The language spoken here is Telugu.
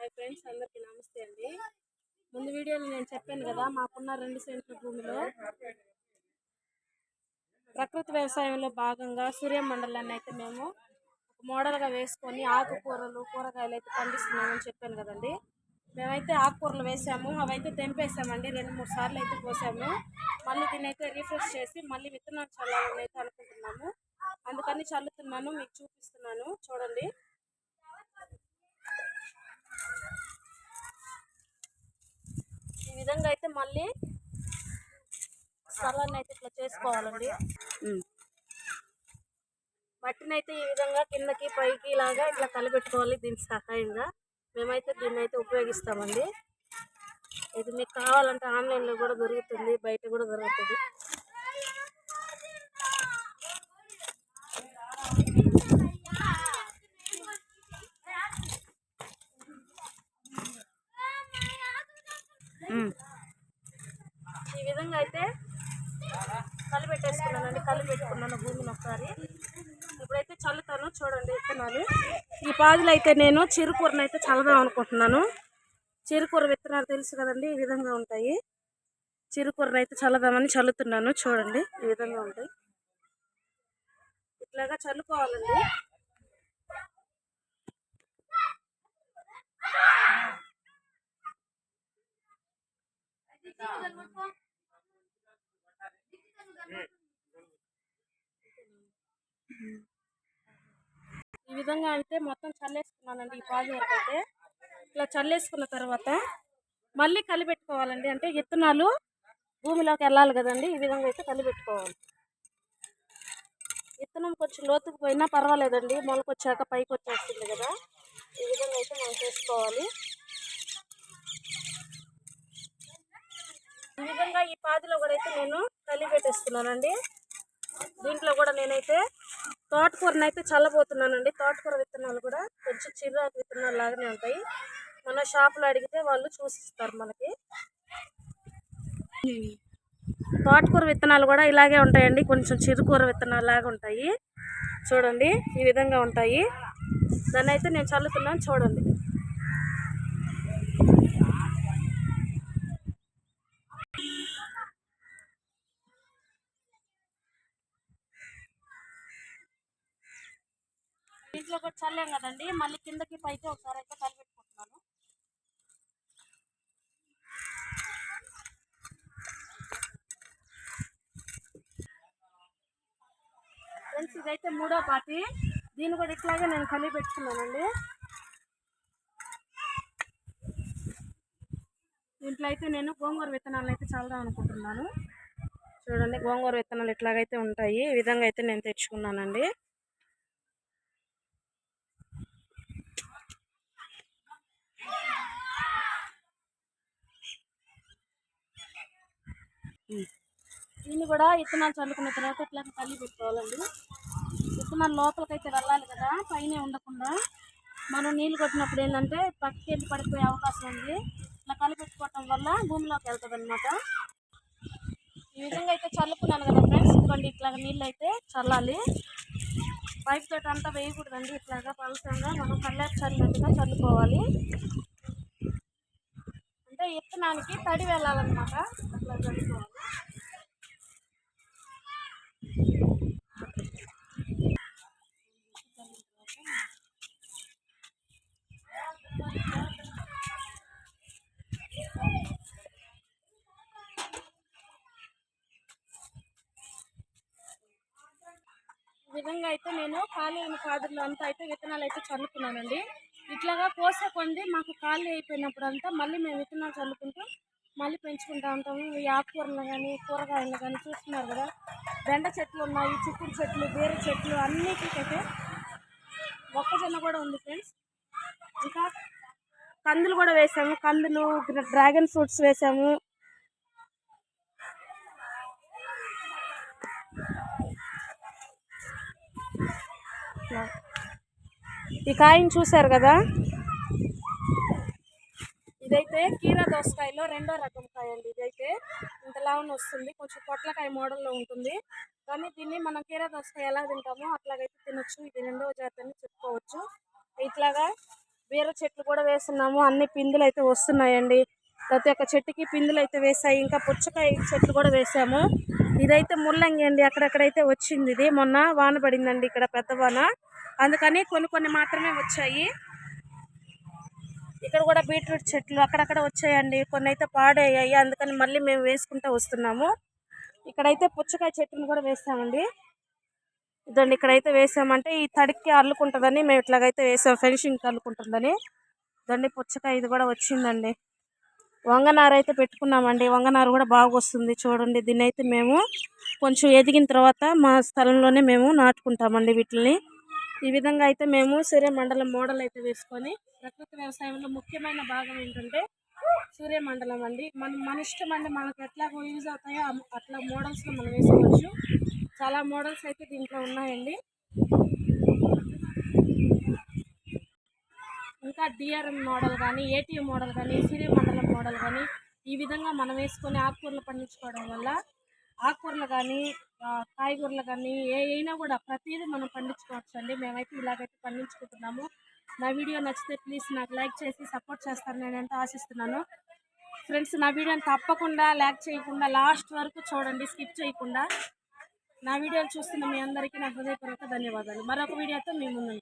హాయ్ ఫ్రెండ్స్ అందరికీ నమస్తే అండి. ముందు వీడియోలో నేను చెప్పాను కదా మాకున్న రెండు సెంట్ల భూమిలో ప్రకృతి వ్యవసాయంలో భాగంగా సూర్యమండలాన్ని అయితే మేము ఒక మోడల్గా వేసుకొని ఆకుకూరలు కూరగాయలు అయితే పండిస్తున్నామని చెప్పాను కదండి. మేమైతే ఆకుకూరలు వేసాము అవైతే తెంపేసామండి. రెండు మూడు సార్లు అయితే పోసాము మళ్ళీ దీన్ని అయితే రీఫ్రెష్ చేసి మళ్ళీ విత్తనాలు చల్లాలని అయితే అనుకుంటున్నాము. అందుకని చల్లుతున్నాను మీకు చూపిస్తున్నాను. చూడండి. విధంగా అయితే మళ్ళీ స్థలాన్ని అయితే ఇట్లా చేసుకోవాలండి. మట్టిని అయితే ఈ విధంగా కిందకి పైకి ఇలాగా ఇట్లా కలిపెట్టుకోవాలి దీనికి సహాయంగా. మేమైతే దీన్ని అయితే ఉపయోగిస్తామండి. ఇది మీకు కావాలంటే ఆన్లైన్లో కూడా దొరుకుతుంది బయట కూడా దొరుకుతుంది. ఈ విధంగా అయితే కలిపెట్టేసుకున్నానండి కలిపెట్టుకున్నాను భూమిని ఒకసారి. ఇప్పుడైతే చల్లుతాను. చూడండి విత్తనాలు. ఈ పాదులు అయితే నేను చిరుకూరను అయితే చల్లదాం అనుకుంటున్నాను. చిరుకూర విత్తనాలు తెలుసు కదండి ఈ విధంగా ఉంటాయి. చిరుకూరను అయితే చల్లదామని చల్లుతున్నాను. చూడండి ఈ విధంగా ఉంటాయి. ఇట్లాగా చల్లుకోవాలండి. ఈ విధంగా అయితే మొత్తం చల్లేసుకున్నానండి ఈ పాలు వరకు అయితే. ఇట్లా చల్లేసుకున్న తర్వాత మళ్ళీ కలిపెట్టుకోవాలండి. అంటే విత్తనాలు భూమిలోకి వెళ్ళాలి కదండి. ఈ విధంగా అయితే కలిపెట్టుకోవాలి. విత్తనం కొంచెం లోతుకు పోయినా పర్వాలేదండి. మొలకొచ్చాక పైకి వచ్చేస్తుంది కదా. ఈ విధంగా అయితే మనం చేసుకోవాలి ఈ విధంగా ఈ పాదిలో కూడా అయితే నేను కలిపెట్టేస్తున్నానండి దీంట్లో కూడా నేనైతే తోటకూరని అయితే చల్లబోతున్నానండి. తోటకూర విత్తనాలు కూడా కొంచెం చిరాకు విత్తనాలు లాగానే ఉంటాయి. మన షాపులో అడిగితే వాళ్ళు చూసిస్తారు మనకి. తోటకూర విత్తనాలు కూడా ఇలాగే ఉంటాయండి. కొంచెం చిరుకూర విత్తనాలు లాగా ఉంటాయి. చూడండి ఈ విధంగా ఉంటాయి. దాన్ని అయితే నేను చల్లుతున్నాను చూడండి. దీంట్లో కూడా చల్లాం కదండి. మళ్ళీ కిందకి పైకి ఒకసారి అయితే కలిపెట్టుకుంటున్నాను ఫ్రెండ్స్ ఇదైతే మూడో పార్టీ. దీన్ని కూడా ఇట్లాగే నేను కలిపి పెట్టుకున్నానండి. దీంట్లో అయితే నేను గోంగూర విత్తనాలు అయితే చల్దాం అనుకుంటున్నాను. చూడండి గోంగూర విత్తనాలు ఇట్లాగైతే ఉంటాయి. ఈ విధంగా అయితే నేను తెచ్చుకున్నానండి. దీన్ని కూడా విత్తనాలు చల్లుకున్న తర్వాత ఇట్లా తల్లి పెట్టుకోవాలండి. విత్తనాలు లోపలికైతే వెళ్ళాలి కదా పైన ఉండకుండా. మనం నీళ్ళు కొట్టినప్పుడు ఏంటంటే పక్కకి వెళ్ళి పడిపోయే అవకాశం ఉంది. ఇట్లా కలిపెట్టుకోవటం వల్ల భూమిలోకి వెళ్తుంది అనమాట ఈ విధంగా అయితే చల్లుకున్నాను కదా ఫ్రెండ్స్. ఇదిగోండి ఇట్లా నీళ్ళు అయితే చల్లాలి. పైప్ తోటి అంతా వేయకూడదండి. ఇట్లాగా పలుసంగా మనం కళ్ళారు చల్లినట్టుగా చల్లుకోవాలి. అంటే విత్తనానికి తడి వెళ్ళాలన్నమాట. అట్లా చల్లుకోవాలి ఈ విధంగా అయితే నేను ఖాళీ అయిన కాదుల్లో అంతా అయితే విత్తనాలు అయితే చల్లుకున్నానండి. ఇట్లాగా కోసే కొంది మాకు ఖాళీ అయిపోయినప్పుడు అంతా మళ్ళీ మేము విత్తనాలు చల్లుకుంటూ మళ్ళీ పెంచుకుంటూ ఉంటాము. ఈ ఆకుకూరలు కానీ కూరగాయలు కానీ చూస్తున్నారు కదా. బెండ చెట్లు ఉన్నాయి చిక్కుడు చెట్లు బీర చెట్లు అన్నిటికైతే మొక్కజొన్న కూడా ఉంది ఫ్రెండ్స్. ఇంకా కందులు కూడా వేసాము. కందులు డ్రాగన్ ఫ్రూట్స్ వేసాము. ఈ కాయను చూసారు కదా? ఇదైతే కీరా దోసకాయలో రెండో రకం కాయ అండి ఇదైతే ఇంతలాగా వస్తుంది. కొంచెం పొట్లకాయ మోడల్లో ఉంటుంది. కానీ దీన్ని మనం కీరా దోసకాయ ఎలా తింటామో అట్లాగైతే తినొచ్చు. ఇది రెండవ జాతి అని చెప్పుకోవచ్చు. ఇట్లాగా వేరే చెట్లు కూడా వేస్తున్నాము. అన్ని పిందులు అయితే వస్తున్నాయండి. ప్రతి ఒక్క చెట్టుకి పిందులు అయితే వేసాయి ఇంకా పుచ్చకాయ చెట్లు కూడా వేసాము ఇదైతే ముల్లంగి అండి. అక్కడక్కడైతే వచ్చింది. ఇది మొన్న వాన పడిందండి ఇక్కడ పెద్ద వాన. అందుకని కొన్ని కొన్ని మాత్రమే వచ్చాయి. ఇక్కడ కూడా బీట్రూట్ చెట్లు అక్కడక్కడ వచ్చాయండి. కొన్ని అయితే పాడయ్యాయి. అందుకని మళ్ళీ మేము వేసుకుంటూ వస్తున్నాము. ఇక్కడైతే పుచ్చకాయ చెట్టును కూడా వేస్తామండి. ఇదండి ఇక్కడైతే వేసామంటే ఈ తడికి అల్లుకుంటుందని మేము ఇట్లాగైతే వేసాం. ఫెన్షింగ్కి అల్లుకుంటుందని. ఇదండి పుచ్చకాయ. ఇది కూడా వచ్చిందండి. వంగనారు అయితే పెట్టుకున్నామండి. వంగనారు కూడా బాగా వస్తుంది చూడండి దీన్ని అయితే మేము కొంచెం ఎదిగిన తర్వాత మా స్థలంలోనే మేము నాటుకుంటామండి వీటిని ఈ విధంగా అయితే మేము సూర్యమండలం మోడల్ అయితే వేసుకొని ప్రకృతి వ్యవసాయంలో ముఖ్యమైన భాగం ఏంటంటే సూర్యమండలం అండి. మన మన ఇష్టం అండి మనకు ఎట్లా యూజ్ అవుతాయో అట్లా మోడల్స్లో మనం వేసుకోవచ్చు. చాలా మోడల్స్ అయితే దీంట్లో ఉన్నాయండి. ఇంకా డిఆర్ఎం మోడల్ కానీ ఏటీఎం మోడల్ కానీ మండలం మోడల్ కానీ ఈ విధంగా మనం వేసుకొని ఆకుకూరలు పండించుకోవడం వల్ల ఆకుకూరలు కానీ కాయగూరలు కానీ ఏ అయినా కూడా ప్రతిదీ మనం పండించుకోవచ్చు అండి. మేమైతే ఇలాగైతే పండించుకుంటున్నాము. నా వీడియో నచ్చితే ప్లీజ్ నాకు లైక్ చేసి సపోర్ట్ చేస్తారని నేను ఎంతో ఆశిస్తున్నాను. ఫ్రెండ్స్ నా వీడియోని తప్పకుండా లైక్ చేయకుండా లాస్ట్ వరకు చూడండి స్కిప్ చేయకుండా. నా వీడియోలు చూస్తున్న మీ అందరికీ నా హృదయపూర్వక ధన్యవాదాలు. మరొక వీడియోతో మీ ముందు